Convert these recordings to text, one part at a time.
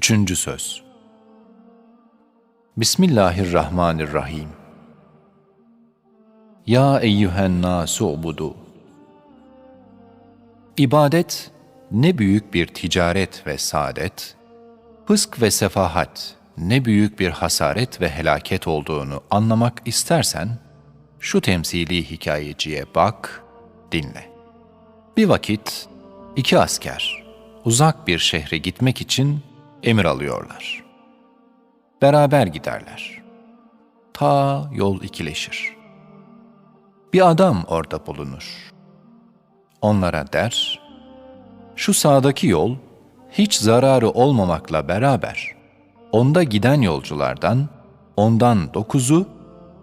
Üçüncü söz. Bismillahirrahmanirrahim. Ya eyyühen nasu ubudu. İbadet ne büyük bir ticaret ve saadet, fısk ve sefahat ne büyük bir hasaret ve helaket olduğunu anlamak istersen, şu temsili hikayeciye bak, dinle. Bir vakit iki asker uzak bir şehre gitmek için emir alıyorlar. Beraber giderler. Ta yol ikileşir. Bir adam orada bulunur. Onlara der, şu sağdaki yol hiç zararı olmamakla beraber onda giden yolculardan ondan dokuzu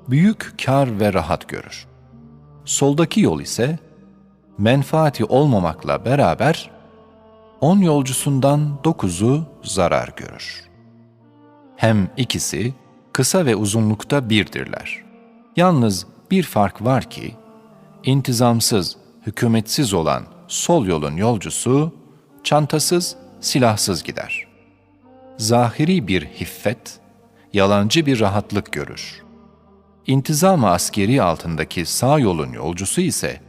büyük kar ve rahat görür. Soldaki yol ise menfaati olmamakla beraber on yolcusundan dokuzu zarar görür. Hem ikisi kısa ve uzunlukta birdirler. Yalnız bir fark var ki, intizamsız, hükümetsiz olan sol yolun yolcusu, çantasız, silahsız gider. Zahiri bir hiffet, yalancı bir rahatlık görür. İntizam-ı askeri altındaki sağ yolun yolcusu ise,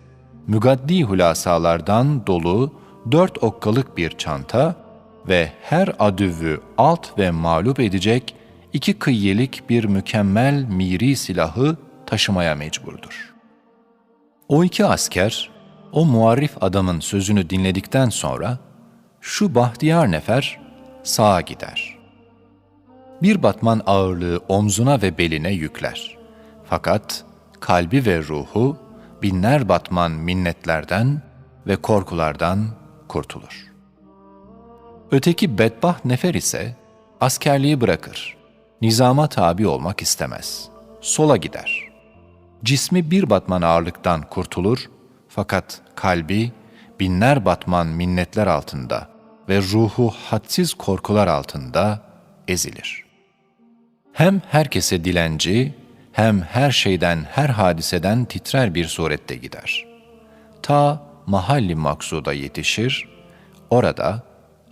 mügaddi hulasalardan dolu dört okkalık bir çanta ve her adüvü alt ve mağlup edecek iki kıyyelik bir mükemmel miri silahı taşımaya mecburdur. O iki asker, o muarrif adamın sözünü dinledikten sonra, şu bahtiyar nefer sağa gider. Bir batman ağırlığı omzuna ve beline yükler. Fakat kalbi ve ruhu binler batman minnetlerden ve korkulardan kurtulur. Öteki bedbaht nefer ise askerliği bırakır. Nizama tabi olmak istemez. Sola gider. Cismi bir batman ağırlıktan kurtulur fakat kalbi binler batman minnetler altında ve ruhu hadsiz korkular altında ezilir. Hem herkese dilenci, hem her şeyden, her hadiseden titrer bir surette gider. Ta mahalli maksuda yetişir, orada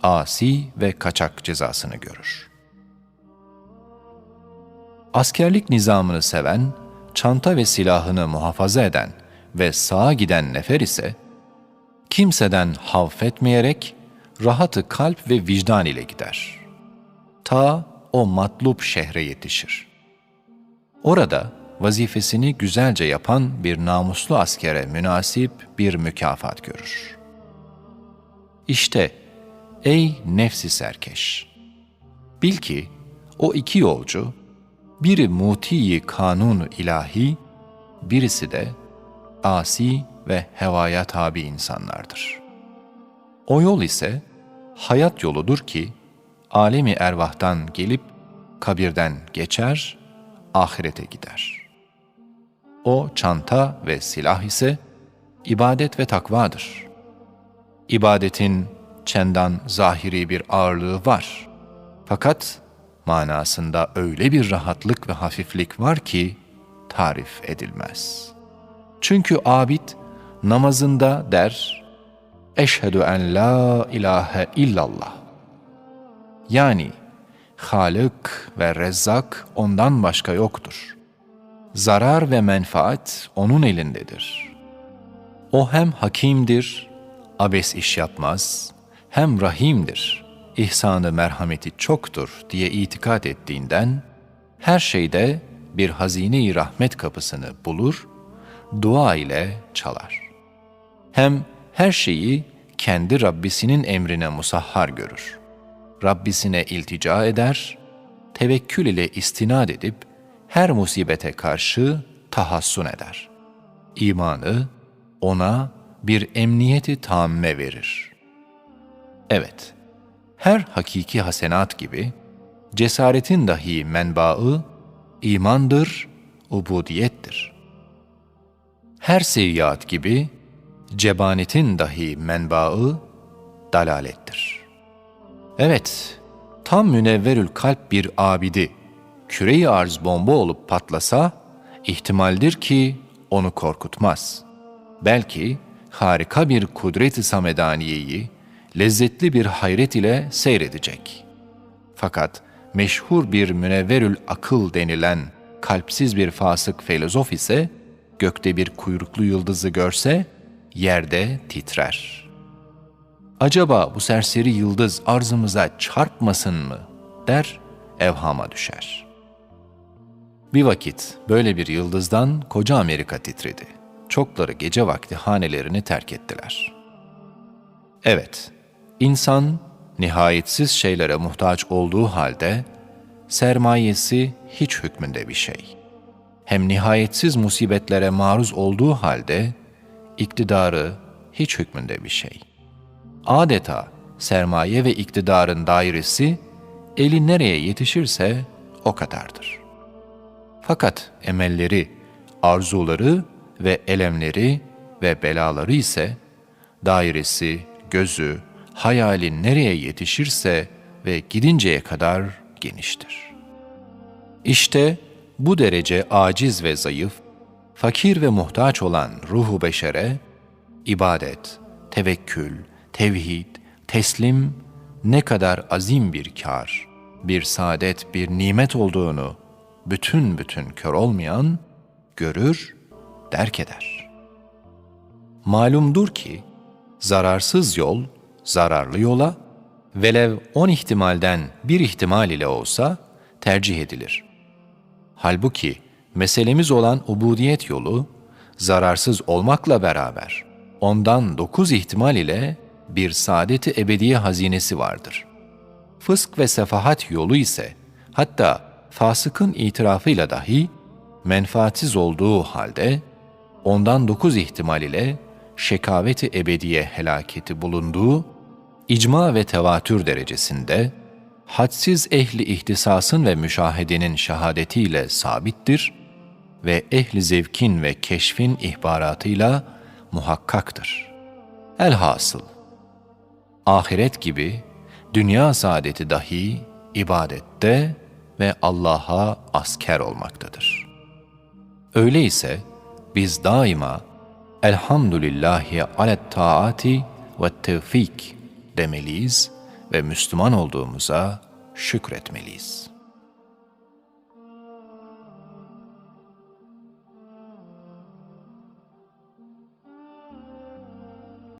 asi ve kaçak cezasını görür. Askerlik nizamını seven, çanta ve silahını muhafaza eden ve sağa giden nefer ise, kimseden havfetmeyerek rahatı kalp ve vicdan ile gider. Ta o matlup şehre yetişir. Orada vazifesini güzelce yapan bir namuslu askere münasip bir mükafat görür. İşte ey nefsi serkeş! Bil ki o iki yolcu, biri mutiyi kanun ilahi, birisi de asi ve hevaya tabi insanlardır. O yol ise hayat yoludur ki, alemi ervahtan gelip kabirden geçer, ahirete gider. O çanta ve silah ise ibadet ve takvadır. İbadetin çendan zahiri bir ağırlığı var. Fakat manasında öyle bir rahatlık ve hafiflik var ki tarif edilmez. Çünkü abid namazında der, Eşhedü en la ilahe illallah. Yani Halık ve Rezzak ondan başka yoktur. Zarar ve menfaat onun elindedir. O hem hakimdir, abes iş yapmaz, hem rahimdir, ihsanı merhameti çoktur diye itikat ettiğinden, her şeyde bir hazine-i rahmet kapısını bulur, dua ile çalar. Hem her şeyi kendi Rabbisinin emrine musahhar görür. Rabbisine iltica eder, tevekkül ile istinad edip her musibete karşı tahassun eder. İmanı ona bir emniyeti tamme verir. Evet, her hakiki hasenat gibi cesaretin dahi menbaı imandır, ubudiyettir. Her seyyiat gibi cebanetin dahi menbaı dalalettir. Evet, tam münevverül kalp bir abidi, küreyi arz bomba olup patlasa, ihtimaldir ki onu korkutmaz. Belki harika bir kudret-i samedaniyeyi, lezzetli bir hayret ile seyredecek. Fakat meşhur bir münevverül akıl denilen kalpsiz bir fasık filozof ise gökte bir kuyruklu yıldızı görse yerde titrer. Acaba bu serseri yıldız arzımıza çarpmasın mı der evhama düşer. Bir vakit böyle bir yıldızdan koca Amerika titredi. Çokları gece vakti hanelerini terk ettiler. Evet, insan nihayetsiz şeylere muhtaç olduğu halde sermayesi hiç hükmünde bir şey. Hem nihayetsiz musibetlere maruz olduğu halde iktidarı hiç hükmünde bir şey. Adeta sermaye ve iktidarın dairesi eli nereye yetişirse o kadardır. Fakat emelleri, arzuları ve elemleri ve belaları ise dairesi, gözü, hayali nereye yetişirse ve gidinceye kadar geniştir. İşte bu derece aciz ve zayıf, fakir ve muhtaç olan ruhu beşere, ibadet, tevekkül, tevhid, teslim ne kadar azim bir kar, bir saadet, bir nimet olduğunu bütün bütün kör olmayan görür, derk eder. Malumdur ki zararsız yol zararlı yola velev on ihtimalden bir ihtimal ile olsa tercih edilir. Halbuki meselemiz olan ubudiyet yolu zararsız olmakla beraber ondan dokuz ihtimal ile bir saadeti ebediye hazinesi vardır. Fısk ve sefahat yolu ise hatta fasıkın itirafıyla dahi menfaatsiz olduğu halde ondan dokuz ihtimal ile şekaveti ebediye helaketi bulunduğu icma ve tevatür derecesinde hadsiz ehli ihtisasın ve müşahedenin şehadetiyle sabittir ve ehli zevkin ve keşfin ihbaratıyla muhakkaktır. Elhasıl, ahiret gibi dünya saadeti dahi ibadette ve Allah'a asker olmaktadır. Öyleyse biz daima Elhamdülillahi alet taati ve tevfik demeliyiz ve Müslüman olduğumuza şükretmeliyiz.''